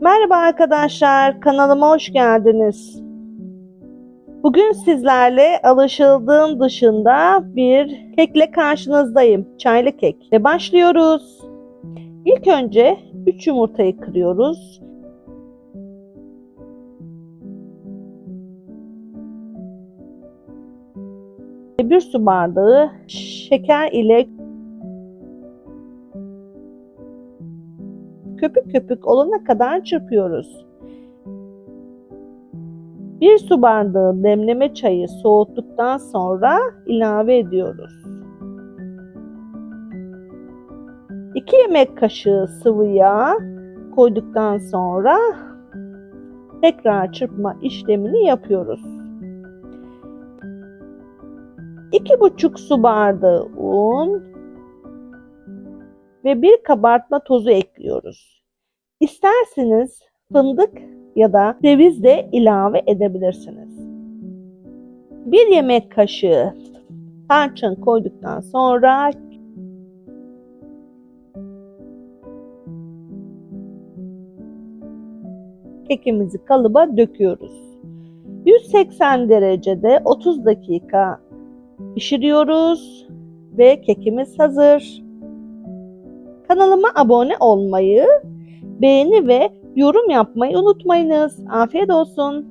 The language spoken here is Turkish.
Merhaba arkadaşlar, kanalıma hoş geldiniz. Bugün sizlerle alışıldığın dışında bir kekle karşınızdayım. Çaylı kek. Ve başlıyoruz. İlk önce 3 yumurtayı kırıyoruz. Bir su bardağı şeker ile köpük köpük olana kadar çırpıyoruz. Bir su bardağı demleme çayı soğuttuktan sonra ilave ediyoruz. 2 yemek kaşığı sıvı yağ koyduktan sonra tekrar çırpma işlemini yapıyoruz. 2,5 su bardağı un ve bir kabartma tozu ekliyoruz. İsterseniz fındık ya da ceviz de ilave edebilirsiniz. Bir yemek kaşığı tarçın koyduktan sonra kekimizi kalıba döküyoruz. 180 derecede 30 dakika pişiriyoruz ve kekimiz hazır. Kanalıma abone olmayı, beğeni ve yorum yapmayı unutmayınız. Afiyet olsun.